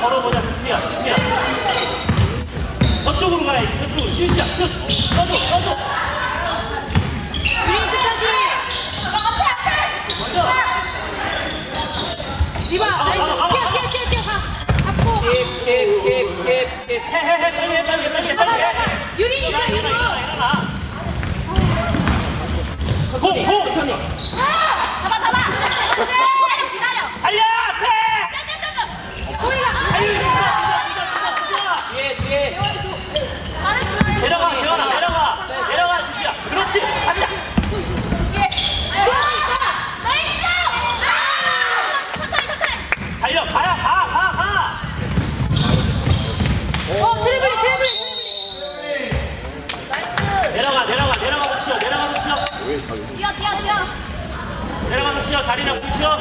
걸어보자, 주수야, 주수야. 저쪽으로 가야지, 저쪽으로. 슛이야, 슛. 써줘, 써줘. 유린 끝까지. 먼저. 리바, 나이스. 뛰어, 뛰어, 뛰어, 뛰어. 가. 잡고. 킵킵킵킵킵 해, 해, 해, 빨리 해, 빨리 해, 빨리 해, 빨리 해. 가봐. 유린이 일어나, 일어나. 일어나, 공. 천천히 잡아 잡아 기다려 기다려 달려, 앞에. 소희가. 아유, 이거, 이거, 이거, 이거. 뒤에 뒤에 내려가, 재현아, 내려가. 내려가, 주수야. 그렇지, 가자. 달려, 가야, 가, 가, 가. 어, 드리블, 드리블, 드리블. 내려가, 내려가, 내려가서 쉬어, 내려가서 쉬어. 뛰어 뛰어 뛰어 내려가서 쉬어, 자리 잡고 쉬어.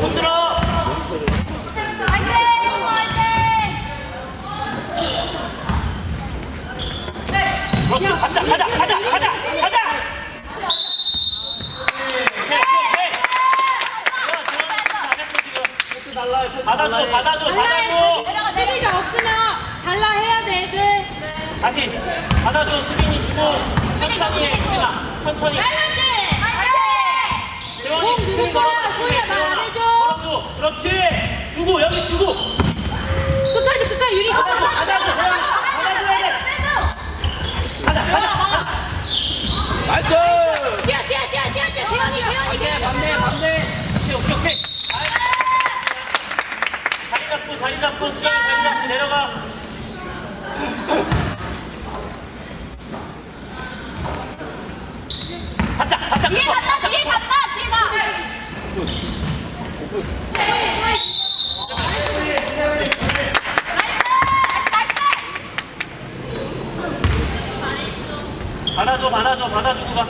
손 들어. 그렇지, 가자, 가자, 가자, 가자, 가자. 오케이, 오케이, 오케이. 좋아, 재현이 잘했어, 지금. 패스 달라요 패스 받아줘, 달라요 받아줘, 받아줘. 내려가 내려가 수비가 없으면 달라 해야 돼, 애들. 다시 받아줘, 수빈이 주고. 천천히 해, 수빈아. 천천히. 주고, 여기 주고. 끝까지, 끝까지, 받아줘, 재원아. 받아줘야 돼. 가자, 가자. 나이스 뛰어, 뛰어, 뛰어, 뛰어, 뛰어. 태연이, 태연이. 반대 반대 반대 오케이, 오케이, 오케이. 자리 잡고, 자리 잡고 내려가. 바짝, 바짝. 뒤에 붙어. 갔다 뒤에 갔다 뒤에 가 받아줘, 받아줘, 받아주고 가.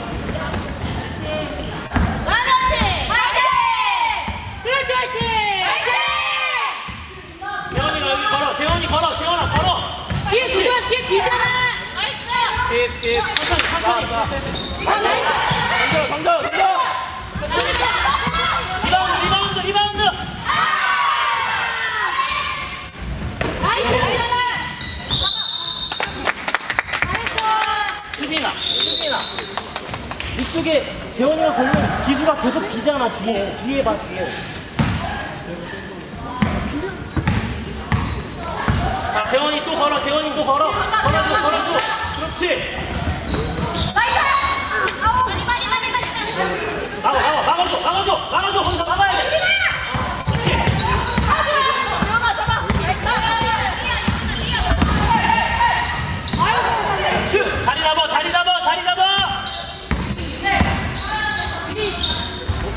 그렇지, 화이팅! 재원이가 여기 걸어, 재원이 걸어, 재원아 걸어. 뒤에 이쪽에 재원이가 걸면 지수가 계속 비잖아 뒤에, 뒤에 봐 뒤에. 자, 재원이 또 걸어, 재원이 또 걸어. 그렇지. 나와, 나와, 막아줘, 막아줘, 막아줘. 거기서 막아야 돼. 그렇지. 슛! 자리 잡아, 자리 잡아, 자리 잡아.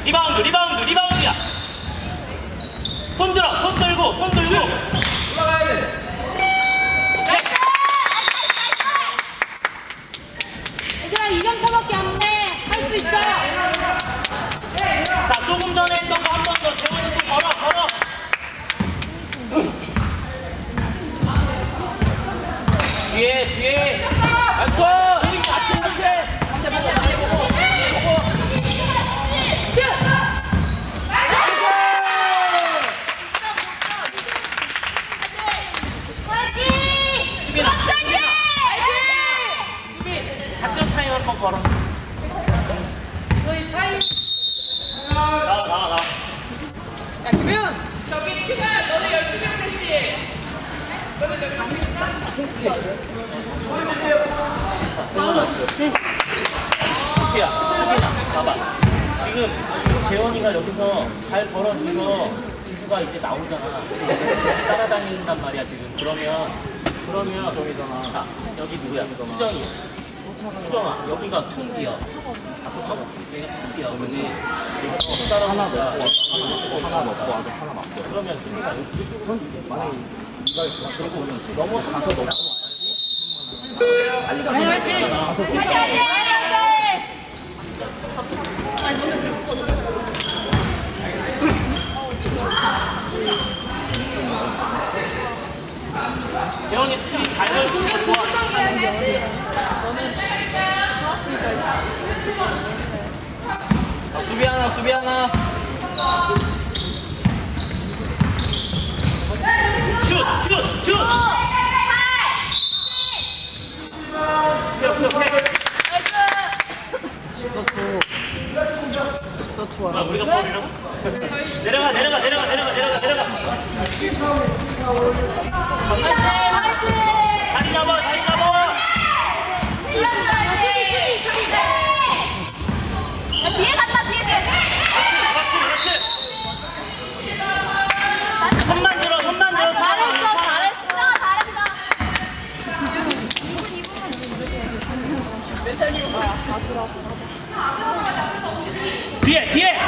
리바운드, 리바운드, 리바운드야. 손 들어, 손 들고, 손 들고. 올라가야 돼. 얘들아, 2점 차밖에 안 돼. 할 수 있어. 자, 조금 전에 했던 거 한 번 더. 재원이 또 걸어, 걸어. 뒤에 뒤에 나이스 골 같이 같이 반대 반대 반대 보고 보고 슛! 수빈아, 수빈. 작전 타임 한번 걸어. 너희 타임. 나와, 나와, 나와. 야 김혜연 저기 키가 너네 12명 됐지 수피야, 수빈아, 봐봐. 지금, 지금 재원이가 여기서 잘 걸어줘서 지수가 이제 나오잖아. 따라다닌단 말이야, 지금. 그러면, 그러면. 자, 여기 누구야? 수정이. 수정아, 여기가. 그지? 여기서 따라 하나 넣고, 하나 넣고, 와서 하나 맞고. 그러면 수비가 이쪽으로 만약에 그리고 넘어. 재원이 스크린 잘 걸고 좋아. 수비 하나 수비 하나 아, 우리가 버리라고? 내려가, 내려가, 내려가, 내려가, 내려가, 내려가. 다리 잡아, 다리 잡아. 야, 뒤에 간다, 뒤에, 뒤에. 그렇지, 그렇지. 손만 들어, 손만 들어. 잘했어, 잘했어. 잘했어. 뒤에, 뒤에.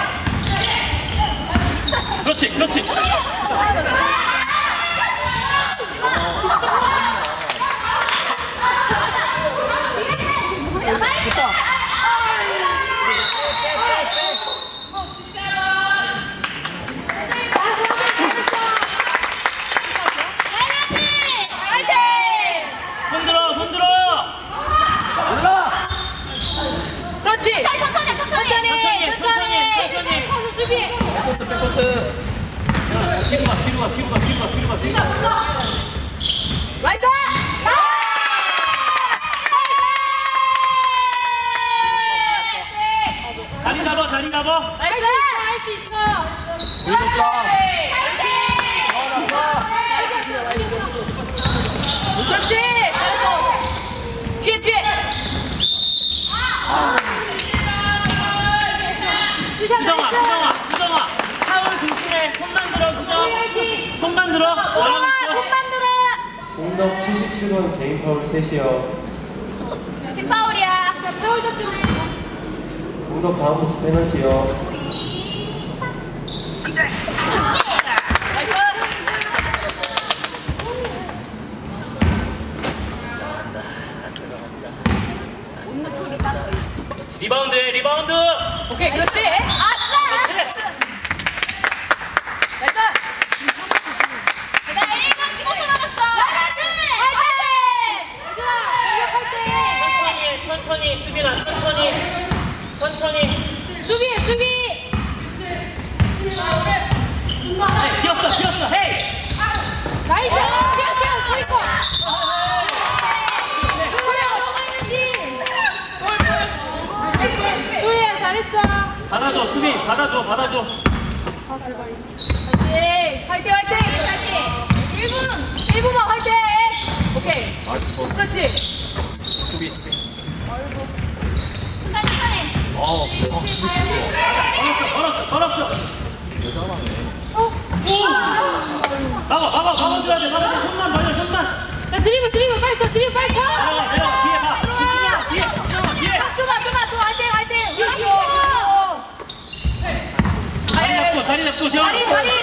그렇지, 그렇지. 손 들어, 손 들어. 올라. 그렇지. 천천히, 천천히. 천천히, 천천히, 천천히. 가서 수비. 야, 뒤로 가, 뒤로 가, 뒤로 가, 뒤로 가, 뒤로 가, 뒤로 가. 라이트. 자리 잡아, 자리 잡아. 라이트. 할수 있어. 밀렸어. 그렇지. 잘했어. 뒤에 뒤에. 수정아, 수정아, 수정아. 파울 조심해. 손만 들어, 수정. 손만 들어. 수정아 손만 들어. 공덕 77번 개인 파울 셋이요. 뒷파울이야. 파울 쳤으네. 공덕 다음 페널티요. 리바운드, 해, 리바운드. 오케이 그렇지. 아싸. 그렇지. 라이트. 나 1분 15초 남았어. 얘들아 공격할 때 천천히 해, 천천히. 수빈아, 천천히. 천천히. 수비 수비. 네, 뛰었어, 뛰었어. 헤이. 나이스. 뛰어 뛰어 스위퍼. 소야 넘어야지. 소야 잘했어. 받아줘, 수빈. 받아줘, 받아줘. 화이팅 화이팅 화이팅. 1분. 1분만 화이팅. 오케이. 나이스. 그렇지. 수비 수비. 어. 어 수비 좋아. 걸었어, 걸었어. 여자라네. 오! 막아, 막아, 막아줘야 돼, 막아줘야 돼. 손만 벌려, 손만. 자 드리블 드리블 빨리 쳐 드리블 빨리 쳐. 내려가, 내려가. 뒤에 봐. 수빈아, 뒤에. 수빈아, 뒤에. 수가 수가 수 화이팅 화이팅. 귀여워. 자리 잡고, 자리 잡고, 재원. 자리 자리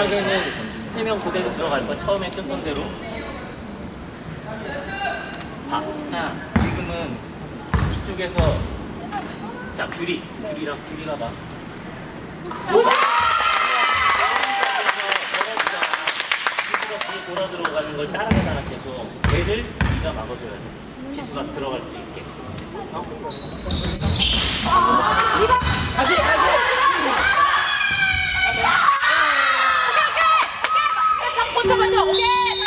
마지막에는 세 명 그대로 들어갈 거야. 처음에 했던 대로. 아, 야, 지금은 이쪽에서 자, 귤이, 귤이랑 귤이가 봐. 돌아 들어가는 걸 따라가다가 계속 얘를 네가 막아줘야 돼. 지수가 들어갈 수 있게. 어? 다시 다시. 换掉 ok.